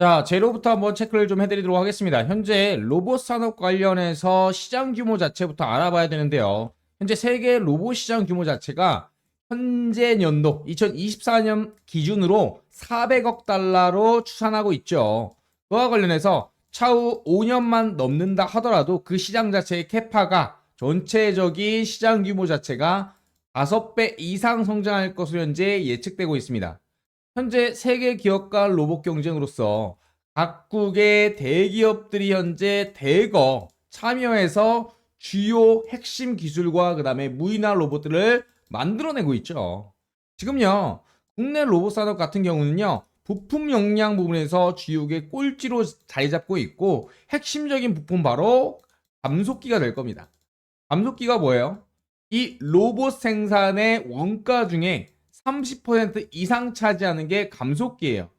자, 재료부터 한번 체크를 좀 해드리도록 하겠습니다. 현재 로봇 산업 관련해서 시장 규모 자체부터 알아봐야 되는데요. 현재 세계 로봇 시장 규모 자체가 현재 연도 2024년 기준으로 400억 달러로 추산하고 있죠. 그와 관련해서 차후 5년만 넘는다 하더라도 그 시장 자체의 캐파가 전체적인 시장 규모 자체가 5배 이상 성장할 것으로 현재 예측되고 있습니다. 현재 세계 기업 간 로봇 경쟁으로서 각국의 대기업들이 현재 대거 참여해서 주요 핵심 기술과 그 다음에 무인화 로봇들을 만들어내고 있죠. 지금요, 국내 로봇 산업 같은 경우는요, 부품 역량 부분에서 주요의 꼴찌로 자리 잡고 있고, 핵심적인 부품 바로 감속기가 될 겁니다. 감속기가 뭐예요? 이 로봇 생산의 원가 중에 30% 이상 차지하는 게 감속기예요.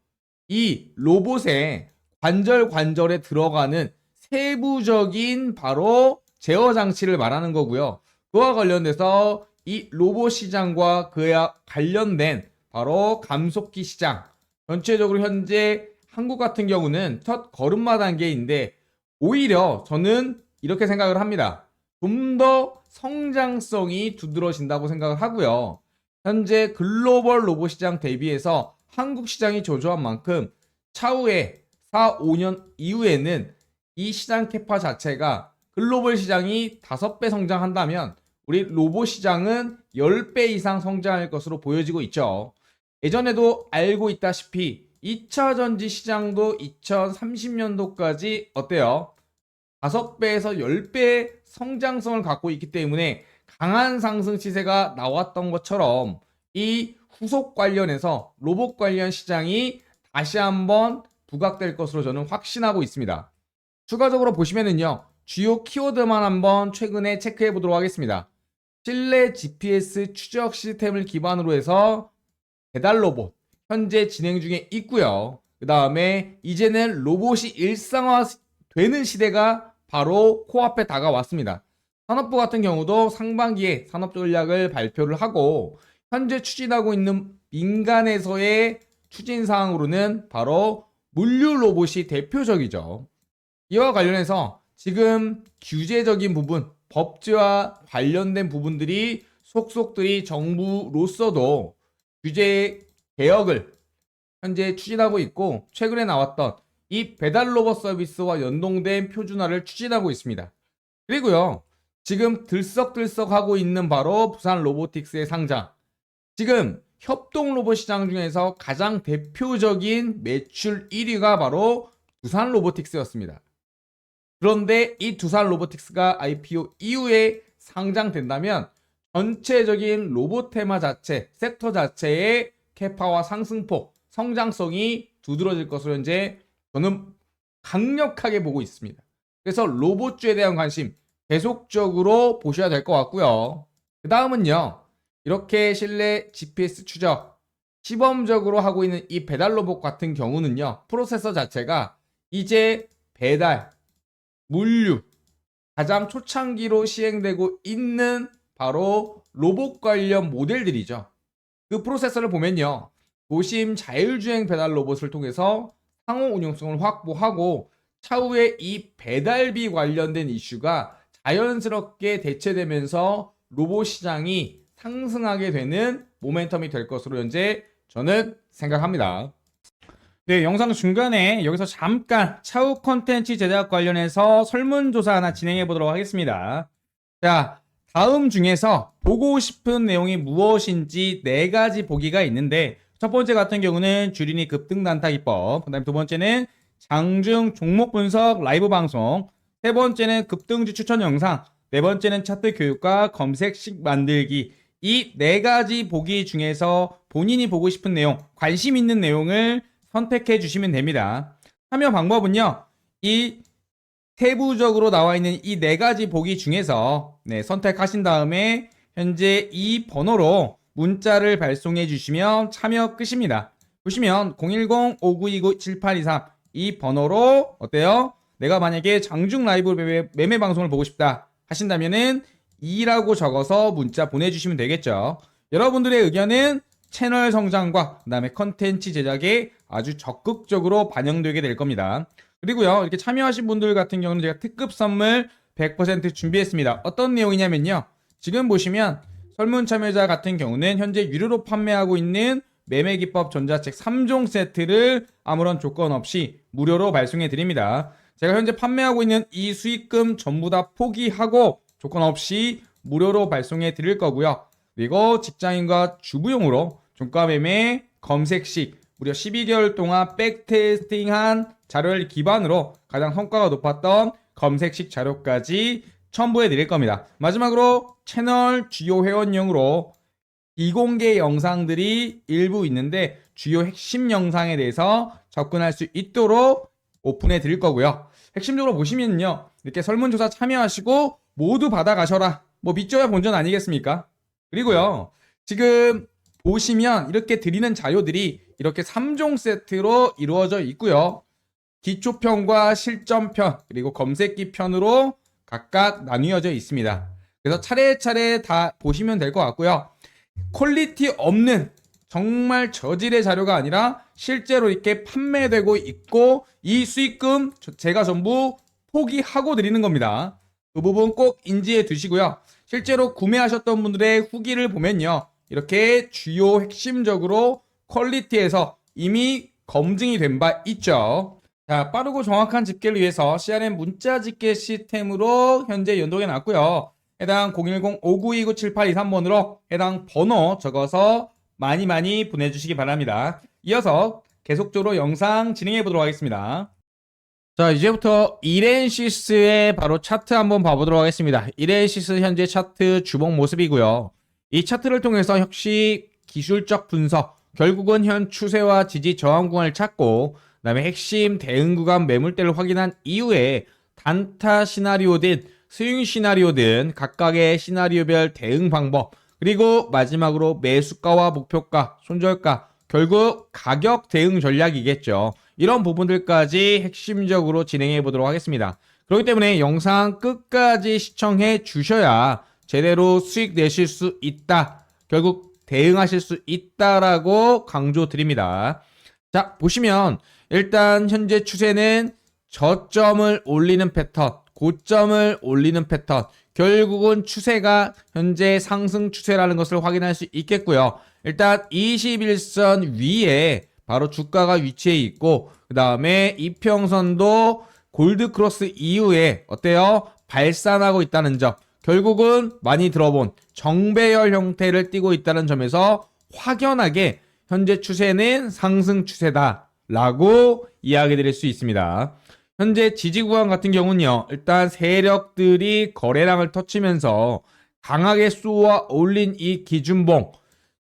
이 로봇의 관절 관절에 들어가는 세부적인 바로 제어 장치를 말하는 거고요. 그와 관련돼서 이 로봇 시장과 그와 관련된 바로 감속기 시장 전체적으로 현재 한국 같은 경우는 첫 걸음마 단계인데 오히려 저는 이렇게 생각을 합니다. 좀 더 성장성이 두드러진다고 생각을 하고요. 현재 글로벌 로봇 시장 대비해서 한국 시장이 저조한 만큼 차후에 4, 5년 이후에는 이 시장 캐파 자체가 글로벌 시장이 5배 성장한다면 우리 로봇 시장은 10배 이상 성장할 것으로 보여지고 있죠. 예전에도 알고 있다시피 2차 전지 시장도 2030년도까지 어때요? 5배에서 10배 성장성을 갖고 있기 때문에 강한 상승 시세가 나왔던 것처럼 이 후속 관련해서 로봇 관련 시장이 다시 한번 부각될 것으로 저는 확신하고 있습니다. 추가적으로 보시면은요, 주요 키워드만 한번 최근에 체크해 보도록 하겠습니다. 실내 GPS 추적 시스템을 기반으로 해서 배달 로봇 현재 진행 중에 있고요. 그 다음에 이제는 로봇이 일상화 되는 시대가 바로 코앞에 다가왔습니다. 산업부 같은 경우도 상반기에 산업 전략을 발표를 하고 현재 추진하고 있는 민간에서의 추진 사항으로는 바로 물류 로봇이 대표적이죠. 이와 관련해서 지금 규제적인 부분, 법제와 관련된 부분들이 속속들이 정부로서도 규제 개혁을 현재 추진하고 있고 최근에 나왔던 이 배달 로봇 서비스와 연동된 표준화를 추진하고 있습니다. 그리고요. 지금 들썩들썩 하고 있는 바로 부산 로보틱스의 상장. 지금 협동 로봇 시장 중에서 가장 대표적인 매출 1위가 바로 두산 로보틱스였습니다. 그런데 이 두산 로보틱스가 IPO 이후에 상장된다면 전체적인 로봇 테마 자체, 섹터 자체의 캐파와 상승폭, 성장성이 두드러질 것으로 현재 저는 강력하게 보고 있습니다. 그래서 로봇주에 대한 관심 계속적으로 보셔야 될 것 같고요. 그 다음은요. 이렇게 실내 GPS 추적 시범적으로 하고 있는 이 배달 로봇 같은 경우는요. 프로세서 자체가 이제 배달, 물류 가장 초창기로 시행되고 있는 바로 로봇 관련 모델들이죠. 그 프로세서를 보면요. 도심 자율주행 배달 로봇을 통해서 상호 운용성을 확보하고 차후에 이 배달비 관련된 이슈가 자연스럽게 대체되면서 로봇 시장이 상승하게 되는 모멘텀이 될 것으로 현재 저는 생각합니다. 네, 영상 중간에 여기서 잠깐 차후 컨텐츠 제작 관련해서 설문조사 하나 진행해 보도록 하겠습니다. 자, 다음 중에서 보고 싶은 내용이 무엇인지 네 가지 보기가 있는데 첫 번째 같은 경우는 주린이 급등 단타 기법, 그다음에 두 번째는 장중 종목 분석 라이브 방송, 세 번째는 급등주 추천 영상, 네 번째는 차트 교육과 검색식 만들기. 이 네 가지 보기 중에서 본인이 보고 싶은 내용, 관심 있는 내용을 선택해 주시면 됩니다. 참여 방법은요. 이 세부적으로 나와 있는 이 네 가지 보기 중에서 네, 선택하신 다음에 현재 이 번호로 문자를 발송해 주시면 참여 끝입니다. 보시면 010-5929-7823 이 번호로 어때요? 내가 만약에 장중 라이브 매매, 매매 방송을 보고 싶다 하신다면은 2라고 적어서 문자 보내주시면 되겠죠. 여러분들의 의견은 채널 성장과 그다음에 컨텐츠 제작에 아주 적극적으로 반영되게 될 겁니다. 그리고요, 이렇게 참여하신 분들 같은 경우는 제가 특급 선물 100% 준비했습니다. 어떤 내용이냐면요. 지금 보시면 설문 참여자 같은 경우는 현재 유료로 판매하고 있는 매매기법 전자책 3종 세트를 아무런 조건 없이 무료로 발송해 드립니다. 제가 현재 판매하고 있는 이 수익금 전부 다 포기하고 조건 없이 무료로 발송해 드릴 거고요. 그리고 직장인과 주부용으로 종가 매매 검색식 무려 12개월 동안 백테스팅한 자료를 기반으로 가장 성과가 높았던 검색식 자료까지 첨부해 드릴 겁니다. 마지막으로 채널 주요 회원용으로 비공개 영상들이 일부 있는데 주요 핵심 영상에 대해서 접근할 수 있도록 오픈해 드릴 거고요. 핵심적으로 보시면요. 이렇게 설문조사 참여하시고 모두 받아가셔라. 뭐 믿져야 본전 아니겠습니까? 그리고요. 지금 보시면 이렇게 드리는 자료들이 이렇게 3종 세트로 이루어져 있고요. 기초편과 실전편 그리고 검색기 편으로 각각 나뉘어져 있습니다. 그래서 차례차례 다 보시면 될 것 같고요. 퀄리티 없는 정말 저질의 자료가 아니라 실제로 이렇게 판매되고 있고 이 수익금 저- 제가 전부 포기하고 드리는 겁니다. 그 부분 꼭 인지해 두시고요. 실제로 구매하셨던 분들의 후기를 보면요. 이렇게 주요 핵심적으로 퀄리티에서 이미 검증이 된 바 있죠. 자, 빠르고 정확한 집계를 위해서 CRM 문자 집계 시스템으로 현재 연동해 놨고요. 해당 010-5929-7823번으로 해당 번호 적어서 많이 많이 보내주시기 바랍니다. 이어서 계속적으로 영상 진행해 보도록 하겠습니다. 자, 이제부터 이렌시스의 바로 차트 한번 봐보도록 하겠습니다. 이렌시스 현재 차트 주봉 모습이고요. 이 차트를 통해서 역시 기술적 분석, 결국은 현 추세와 지지 저항 구간을 찾고, 그다음에 핵심 대응 구간 매물대를 확인한 이후에 단타 시나리오든 스윙 시나리오든 각각의 시나리오별 대응 방법, 그리고 마지막으로 매수가와 목표가, 손절가, 결국 가격 대응 전략이겠죠. 이런 부분들까지 핵심적으로 진행해 보도록 하겠습니다. 그렇기 때문에 영상 끝까지 시청해 주셔야 제대로 수익 내실 수 있다. 결국 대응하실 수 있다라고 강조 드립니다. 자, 보시면 일단 현재 추세는 저점을 올리는 패턴, 고점을 올리는 패턴, 결국은 추세가 현재 상승 추세라는 것을 확인할 수 있겠고요. 일단 21선 위에 바로 주가가 위치해 있고 그 다음에 이평선도 골드 크로스 이후에 어때요? 발산하고 있다는 점. 결국은 많이 들어본 정배열 형태를 띠고 있다는 점에서 확연하게 현재 추세는 상승 추세다 라고 이야기 드릴 수 있습니다. 현재 지지 구간 같은 경우는요. 일단 세력들이 거래량을 터치면서 강하게 쏘아 올린 이 기준봉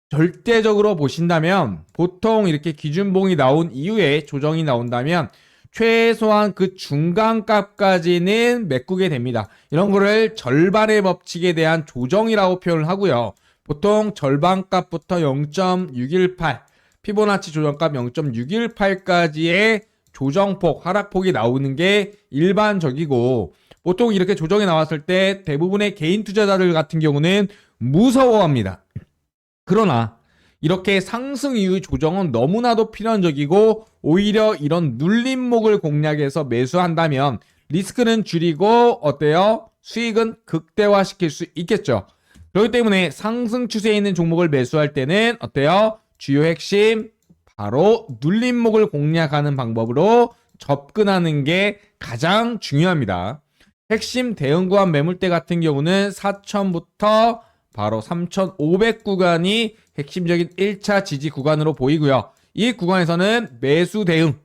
절대적으로 보신다면 보통 이렇게 기준봉이 나온 이후에 조정이 나온다면 최소한 그 중간값까지는 메꾸게 됩니다. 이런 거를 절반의 법칙에 대한 조정이라고 표현을 하고요. 보통 절반값부터 0.618, 피보나치 조정값 0.618까지의 조정폭, 하락폭이 나오는 게 일반적이고 보통 이렇게 조정이 나왔을 때 대부분의 개인 투자자들 같은 경우는 무서워합니다. 그러나 이렇게 상승 이후 조정은 너무나도 필연적이고 오히려 이런 눌림목을 공략해서 매수한다면 리스크는 줄이고 어때요? 수익은 극대화시킬 수 있겠죠. 그렇기 때문에 상승 추세에 있는 종목을 매수할 때는 어때요? 주요 핵심 바로 눌림목을 공략하는 방법으로 접근하는 게 가장 중요합니다. 핵심 대응 구간 매물대 같은 경우는 4천부터 바로 3,500 구간이 핵심적인 1차 지지 구간으로 보이고요. 이 구간에서는 매수 대응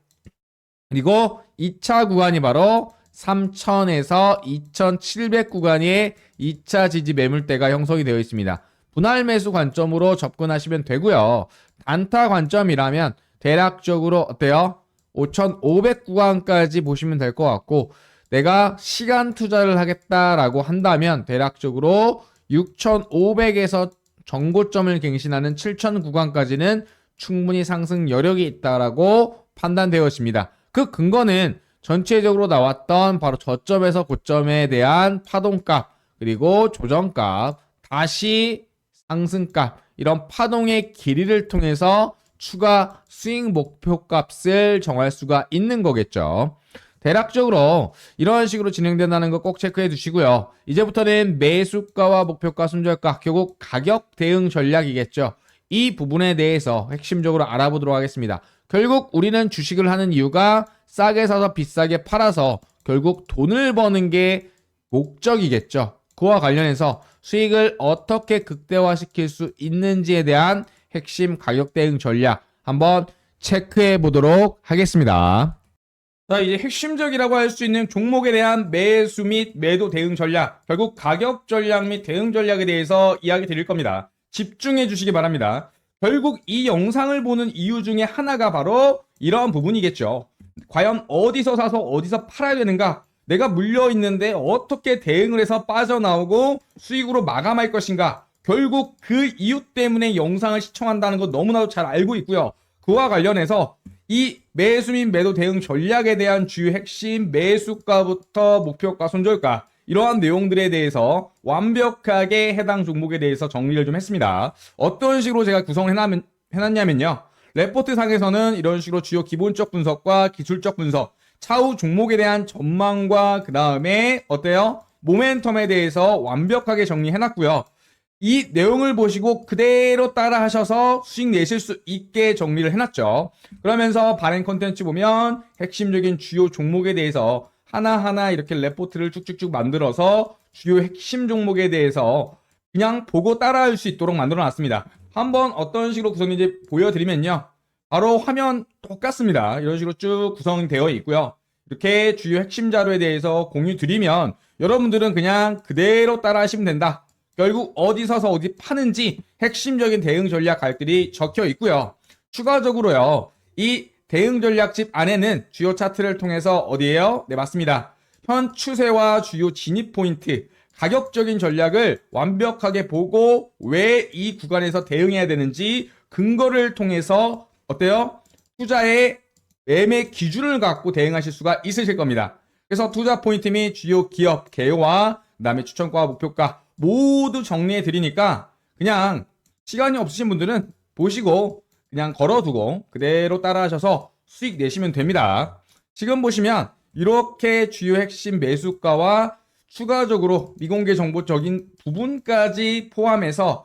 그리고 2차 구간이 바로 3,000에서 2,700 구간의 2차 지지 매물대가 형성이 되어 있습니다. 분할 매수 관점으로 접근하시면 되고요. 단타 관점이라면 대략적으로 어때요? 5,500 구간까지 보시면 될 것 같고 내가 시간 투자를 하겠다라고 한다면 대략적으로 6,500에서 정고점을 갱신하는 7,000 구간까지는 충분히 상승 여력이 있다라고 판단되었습니다. 그 근거는 전체적으로 나왔던 바로 저점에서 고점에 대한 파동값 그리고 조정값 다시 상승값 이런 파동의 길이를 통해서 추가 수익 목표 값을 정할 수가 있는 거겠죠. 대략적으로 이런 식으로 진행된다는 거 꼭 체크해 두시고요. 이제부터는 매수가와 목표가, 손절가, 결국 가격 대응 전략이겠죠. 이 부분에 대해서 핵심적으로 알아보도록 하겠습니다. 결국 우리는 주식을 하는 이유가 싸게 사서 비싸게 팔아서 결국 돈을 버는 게 목적이겠죠. 그와 관련해서 수익을 어떻게 극대화시킬 수 있는지에 대한 핵심 가격 대응 전략 한번 체크해 보도록 하겠습니다. 자, 이제 핵심적이라고 할 수 있는 종목에 대한 매수 및 매도 대응 전략, 결국 가격 전략 및 대응 전략에 대해서 이야기 드릴 겁니다. 집중해 주시기 바랍니다. 결국 이 영상을 보는 이유 중에 하나가 바로 이러한 부분이겠죠. 과연 어디서 사서 어디서 팔아야 되는가? 내가 물려 있는데 어떻게 대응을 해서 빠져나오고 수익으로 마감할 것인가? 결국 그 이유 때문에 영상을 시청한다는 거 너무나도 잘 알고 있고요. 그와 관련해서 이 매수 및 매도 대응 전략에 대한 주요 핵심 매수가부터 목표가, 손절가 이러한 내용들에 대해서 완벽하게 해당 종목에 대해서 정리를 좀 했습니다. 어떤 식으로 제가 구성을 해놨, 해놨냐면요. 레포트 상에서는 이런 식으로 주요 기본적 분석과 기술적 분석, 차후 종목에 대한 전망과 그 다음에 어때요? 모멘텀에 대해서 완벽하게 정리해놨고요. 이 내용을 보시고 그대로 따라 하셔서 수익 내실 수 있게 정리를 해놨죠. 그러면서 발행 컨텐츠 보면 핵심적인 주요 종목에 대해서 하나하나 이렇게 레포트를 쭉쭉쭉 만들어서 주요 핵심 종목에 대해서 그냥 보고 따라할 수 있도록 만들어 놨습니다. 한번 어떤 식으로 구성인지 보여드리면요. 바로 화면 똑같습니다. 이런 식으로 쭉 구성이 되어 있고요. 이렇게 주요 핵심 자료에 대해서 공유 드리면 여러분들은 그냥 그대로 따라 하시면 된다. 결국 어디 서서 어디 파는지 핵심적인 대응 전략 갈들이 적혀 있고요. 추가적으로요. 이 대응 전략집 안에는 주요 차트를 통해서 어디에요? 네, 맞습니다. 현 추세와 주요 진입 포인트, 가격적인 전략을 완벽하게 보고 왜 이 구간에서 대응해야 되는지 근거를 통해서 어때요? 투자의 매매 기준을 갖고 대응하실 수가 있으실 겁니다. 그래서 투자 포인트 및 주요 기업 개요와 그다음에 추천가 목표가 모두 정리해 드리니까 그냥 시간이 없으신 분들은 보시고 그냥 걸어두고 그대로 따라하셔서 수익 내시면 됩니다. 지금 보시면 이렇게 주요 핵심 매수가와 추가적으로 미공개 정보적인 부분까지 포함해서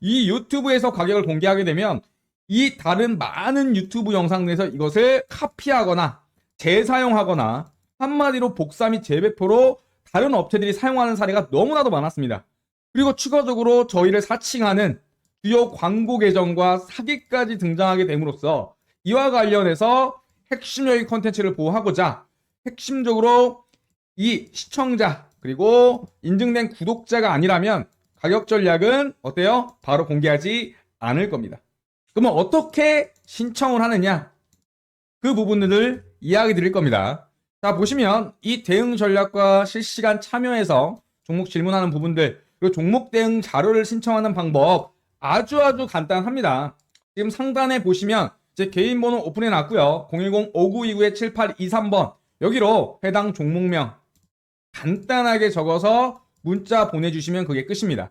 이 유튜브에서 가격을 공개하게 되면 이 다른 많은 유튜브 영상 내에서 이것을 카피하거나 재사용하거나 한마디로 복사 및 재배포로 다른 업체들이 사용하는 사례가 너무나도 많았습니다. 그리고 추가적으로 저희를 사칭하는 주요 광고 계정과 사기까지 등장하게 됨으로써 이와 관련해서 핵심적인 컨텐츠를 보호하고자 핵심적으로 이 시청자 그리고 인증된 구독자가 아니라면 가격 전략은 어때요? 바로 공개하지 않을 겁니다. 그러면 어떻게 신청을 하느냐? 그 부분들을 이야기 드릴 겁니다. 자, 보시면 이 대응 전략과 실시간 참여해서 종목 질문하는 부분들, 그리고 종목 대응 자료를 신청하는 방법 아주 아주 간단합니다. 지금 상단에 보시면 제 개인 번호 오픈해 놨고요. 010-5929-7823번 여기로 해당 종목명 간단하게 적어서 문자 보내주시면 그게 끝입니다.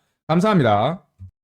감사합니다.